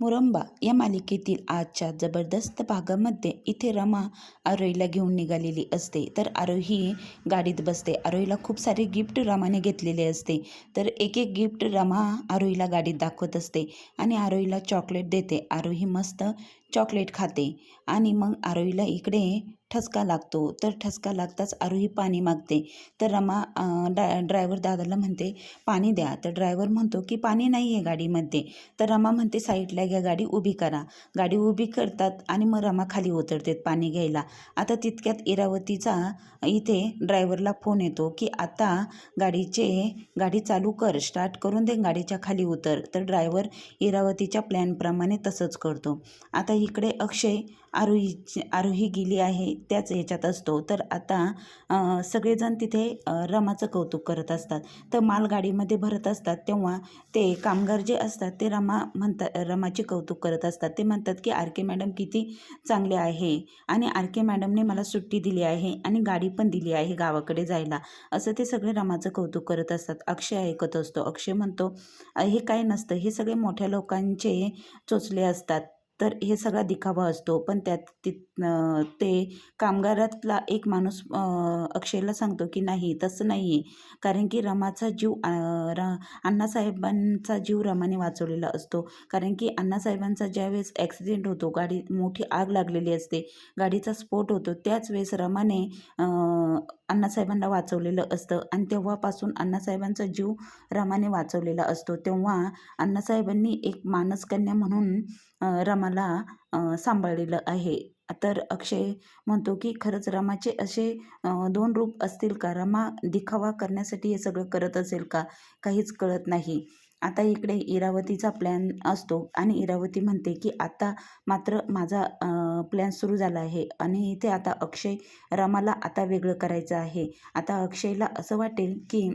मुरंबा या मालिकेतील आजच्या जबरदस्त भागामध्ये इथे रमा आरोहीला घेऊन निघालेली असते. तर आरोही गाडीत बसते. आरोहीला खूप सारे गिफ्ट रमाने घेतलेले असते. तर एक एक गिफ्ट रमा आरोहीला गाडीत दाखवत असते आणि आरोहीला चॉकलेट देते. आरोही मस्त चॉकलेट खाते आणि मग आरोहीला इकडे ठसका लागतो. तर ठसका लागताच आरोही पाणी मागते. तर रमा डा ड्रायव्हर दादाला म्हणते पाणी द्या. तर ड्रायव्हर म्हणतो की पाणी नाही आहे गाडीमध्ये. तर रमा म्हणते साईडला घ्या गाडी उभी करा. गाडी उभी करतात आणि मग रमा खाली उतरतात पाणी घ्यायला. आता तितक्यात इरावतीचा इथे ड्रायव्हरला फोन येतो की आता गाडीचे गाडी चालू कर स्टार्ट करून दे गाडीच्या खाली उतर. तर ड्रायव्हर इरावतीच्या प्लॅनप्रमाणे तसंच करतो. आता इकडे अक्षय आरोही आरोही गेली आहे त्याच याच्यात असतो. तर आता सगळेजण तिथे रमाचं कौतुक करत असतात. तर मालगाडीमध्ये भरत असतात तेव्हा ते कामगार जे असतात ते रमा म्हणतात रमाचे कौतुक करत असतात. ते म्हणतात की आर के मॅडम किती चांगले आहे आणि आर के मॅडमने मला सुट्टी दिली आहे आणि गाडी पण दिली आहे गावाकडे जायला. असं ते सगळे रमाचं कौतुक करत असतात. अक्षय ऐकत असतो. अक्षय म्हणतो हे काय नसतं. हे सगळे मोठ्या लोकांचे चोचले असतात. तर हे सगळा दिखावा असतो. पण त्यात ति ते कामगारातला एक माणूस अक्षयला सांगतो की नाही तसं नाही आहे कारण की रमाचा जीव र अण्णासाहेबांचा जीव रमाने वाचवलेला असतो. कारण की अण्णासाहेबांचा ज्यावेळेस ॲक्सिडेंट होतो गाडी मोठी आग लागलेली असते गाडीचा स्फोट होतो त्याच वेळेस रमाने अण्णासाहेबांना वाचवलेलं असतं. आणि तेव्हापासून अण्णासाहेबांचा जीव रमाने वाचवलेला असतो. तेव्हा अण्णासाहेबांनी एक मानसकन्या म्हणून रमाला सांभाळलेलं आहे. तर अक्षय म्हणतो की खरंच रमाचे असे दोन रूप असतील का? रमा दिखावा करण्यासाठी हे सगळं करत असेल का? काहीच कळत नाही. आता इकडे इरावतीचा प्लॅन असतो आणि इरावती म्हणते की आता मात्र माझा प्लॅन सुरू झाला आहे. आणि इथे आता अक्षय रमाला आता वेगळं करायचं आहे. आता अक्षयला असं वाटेल की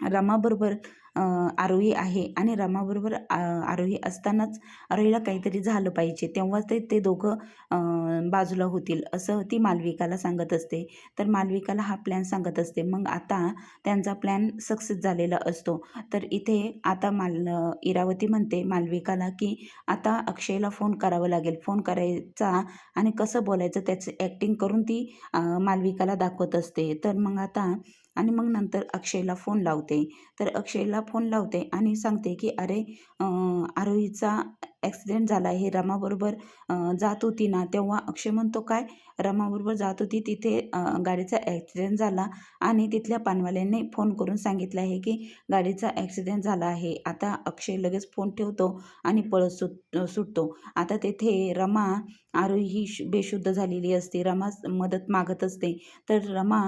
रमाबरोबर आरोही आहे आणि रमाबरोबर आरोही असतानाच आरोहीला काहीतरी झालं पाहिजे तेव्हाच ते ते दोघं बाजूला होतील असं ती मालविकाला सांगत असते. तर मालविकाला हा प्लॅन सांगत असते. मग आता त्यांचा प्लॅन सक्सेस झालेला असतो. तर इथे आता माल इरावती म्हणते मालविकाला की आता अक्षयला फोन करावं लागेल. फोन करायचा आणि कसं बोलायचं त्याचं ॲक्टिंग करून ती मालविकाला दाखवत असते. तर मग आता आणि मग नंतर अक्षयला फोन लावते. तर अक्षयला फोन लावते आणि सांगते की अरे आरोहीचा ॲक्सिडेंट झाला हे रमाबरोबर जात होती ना तेव्हा अक्षय म्हणतो काय? रमाबरोबर जात होती तिथे गाडीचा ॲक्सिडेंट झाला आणि तिथल्या पानवाल्यांनी फोन करून सांगितलं आहे की गाडीचा ॲक्सिडेंट झाला आहे. आता अक्षय लगेच फोन ठेवतो आणि पळत सुट सुटतो. आता तेथे रमा आरोही ही बेशुद्ध झालेली असते. रमा मदत मागत असते. तर रमा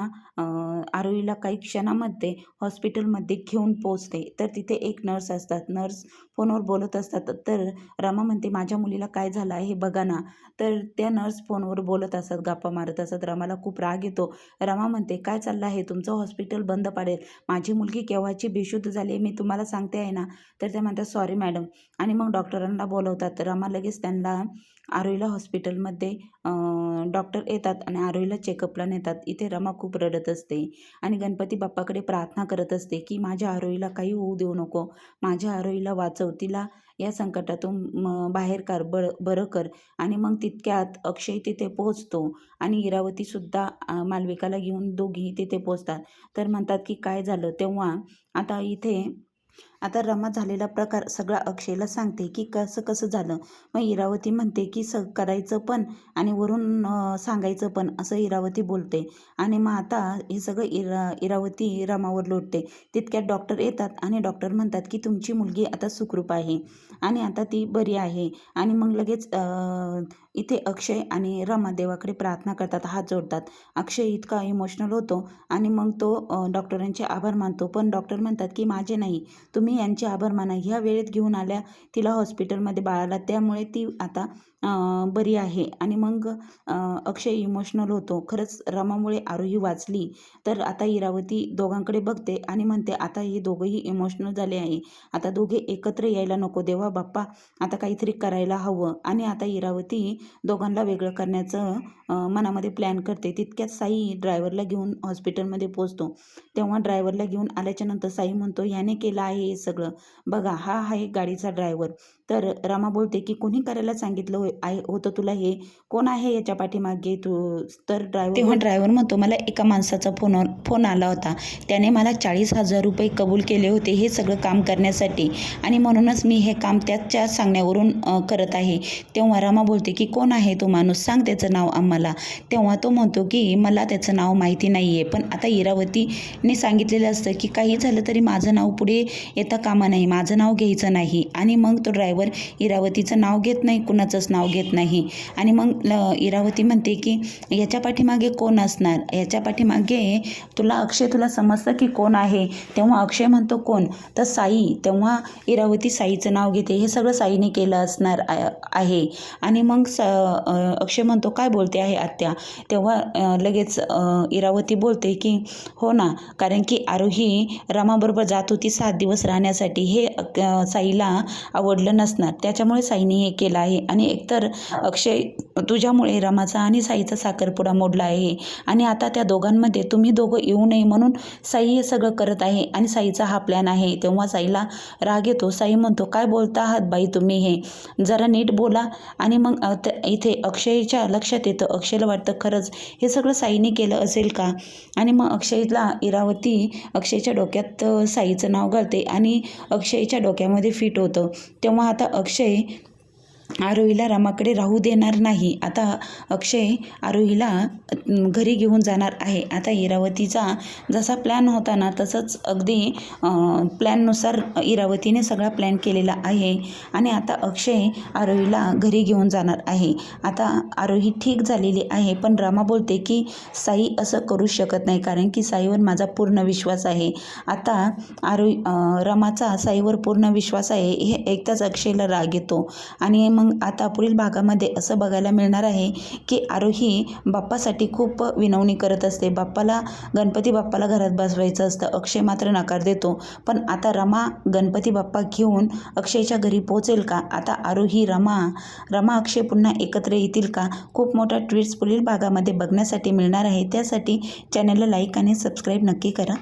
आरोहीला काही क्षणामध्ये हॉस्पिटलमध्ये घेऊन पोचते तर तिथे एक नर्स असतात. नर्स फोनवर बोलत असतात. तर रमा म्हणते माझ्या मुलीला काय झालं आहे बघा ना. तर त्या नर्स फोनवर बोलत असत गप्पा मारत असत. रमाला खूप राग येतो. रमा म्हणते काय चाललं आहे? तुमचं हॉस्पिटल बंद पडेल. माझी मुलगी केव्हाची बेशुद्ध झाली मी तुम्हाला सांगते आहे ना. तर त्या म्हणतात सॉरी मॅडम. आणि मग डॉक्टरांना बोलवतात. रमा लगेच त्यांना आरोईला हॉस्पिटलमध्ये डॉक्टर येतात आणि आरोईला चेकअपला नेतात. इथे रमा खूप रडत असते आणि गणपती बाप्पाकडे प्रार्थना करत असते की माझ्या आरोईला काही होऊ देऊ नको. माझ्या आरोईला वाचव. तिला या संकटातून बाहेर कर बर बरं कर. आणि मग तितक्यात अक्षय तिथे पोहोचतो आणि इरावतीसुद्धा मालविकाला घेऊन दोघी तिथे पोचतात तर म्हणतात की काय झालं तेव्हा आता इथे आता रमा झालेला प्रकार सगळा अक्षयला सांगते की कसं कसं झालं. मग इरावती म्हणते की स करायचं पण आणि वरून सांगायचं पण असं इरावती बोलते. आणि मग आता हे सगळं इरा इरावती रमावर लोटते. तितक्यात डॉक्टर येतात आणि डॉक्टर म्हणतात की तुमची मुलगी आता सुखरूप आहे आणि आता ती बरी आहे. आणि मग लगेच इथे अक्षय आणि रमा देवाकडे प्रार्थना करतात हात जोडतात. अक्षय इतका इमोशनल होतो आणि मग तो डॉक्टरांचे आभार मानतो. पण डॉक्टर म्हणतात की माझे नाही. तुम्ही यांचे आभार माना. ह्या वेळेत घेऊन आल्या तिला हॉस्पिटलमध्ये बाळाला. त्यामुळे ती आता बरी आहे. आणि मग अक्षय इमोशनल होतो. खरंच रमामुळे आरोही वाचली. तर आता इरावती दोघांकडे बघते आणि म्हणते आता हे दोघंही इमोशनल झाले आहे. आता दोघे एकत्र यायला नको देवा बाप्पा. आता काहीतरी करायला हवं. आणि आता इरावती दोघांना वेगळं करण्याचं मनामध्ये प्लॅन करते. तितक्यात साई ड्रायव्हरला घेऊन हॉस्पिटलमध्ये पोचतो तेव्हा ड्रायव्हरला घेऊन आल्याच्यानंतर साई म्हणतो याने केलं आहे हे सगळं. बघा हा आहे गाडीचा ड्रायव्हर तर रमा बोलते की कोणी करायला सांगितलं होय? आहे होतं तुला हे? कोण आहे याच्या पाठीमागे? तू तर ड्रायव्हर तेव्हा ड्रायव्हर म्हणतो मला एका माणसाचा फोन फोन आला होता. त्याने मला चाळीस हजार रुपये कबूल केले होते हे सगळं काम करण्यासाठी. आणि म्हणूनच मी हे काम त्याच्या सांगण्यावरून करत आहे. तेव्हा रमा बोलते की कोण आहे तो माणूस? सांग त्याचं नाव आम्हाला. तेव्हा तो म्हणतो की मला त्याचं नाव माहिती नाही आहे पण आता इरावतीने सांगितलेलं असतं की काही झालं तरी माझं नाव पुढे येता कामा नाही. माझं नाव घ्यायचं नाही. आणि मग तो ड्रायव्हर इरावतीचं नाव घेत नाही कुणाचंच नाव घेत नाही. आणि मग ल- इरावती म्हणते की याच्या पाठीमागे कोण असणार? याच्या पाठीमागे तुला अक्षय तुला समजतं की कोण आहे? तेव्हा अक्षय म्हणतो कोण? तर साई तेव्हा इरावती साईचं नाव घेते. हे सगळं साईने केलं असणार आहे. आणि मग स अक्षय म्हणतो काय बोलते आहे आत्या? तेव्हा लगेच इरावती बोलते की हो ना कारण की आरोही रमाबरोबर जात होती सात दिवस राहण्यासाठी. हे साईला आवडलं नसणार. त्याच्यामुळे साईने हे केलं आहे. आणि तर अक्षय तुझ्यामुळे रमाचा आणि साईचा साखरपुडा मोडला आहे. आणि आता त्या दोघांमध्ये तुम्ही दोघं येऊ नये म्हणून साई हे सगळं करत आहे आणि साईचा हा प्लॅन आहे. तेव्हा साईला राग येतो. साई म्हणतो काय बोलता आहात बाई तुम्ही हे? जरा नीट बोला. आणि मग इथे अक्षयच्या लक्षात येतं अक्षयला वाटतं खरंच हे सगळं साईने केलं असेल का? आणि मग अक्षयला इरावती अक्षयच्या डोक्यात साईचं नाव घालते आणि अक्षयच्या डोक्यामध्ये फिट होतं. तेव्हा आता अक्षय आरोहीला रमाकडे राहू देणार नाही. आता अक्षय आरोहीला घरी घेऊन जाणार आहे. आता इरावतीचा जसा प्लॅन होता ना तसंच अगदी प्लॅननुसार इरावतीने सगळा प्लॅन केलेला आहे. आणि आता अक्षय आरोहीला घरी घेऊन जाणार आहे. आता आरोही ठीक झालेली आहे पण रमा बोलते की साई असं करू शकत नाही कारण की साईवर माझा पूर्ण विश्वास आहे. आता आरोही रामाचा रमाचा साईवर पूर्ण विश्वास आहे हे एकदाच अक्षयला राग येतो. आणि मग आता पुढील भागामध्ये असं बघायला मिळणार आहे की आरोही बाप्पासाठी खूप विनवणी करत असते. बाप्पाला गणपती बाप्पाला घरात बसवायचं असतं. अक्षय मात्र नकार देतो. पण आता रमा गणपती बाप्पा घेऊन अक्षयच्या घरी पोहोचेल का? आता आरोही रमा रमा अक्षय पुन्हा एकत्र येतील का? खूप मोठा ट्विट्स पुढील भागामध्ये बघण्यासाठी मिळणार आहे. त्यासाठी चॅनलला लाईक आणि सबस्क्राईब नक्की करा.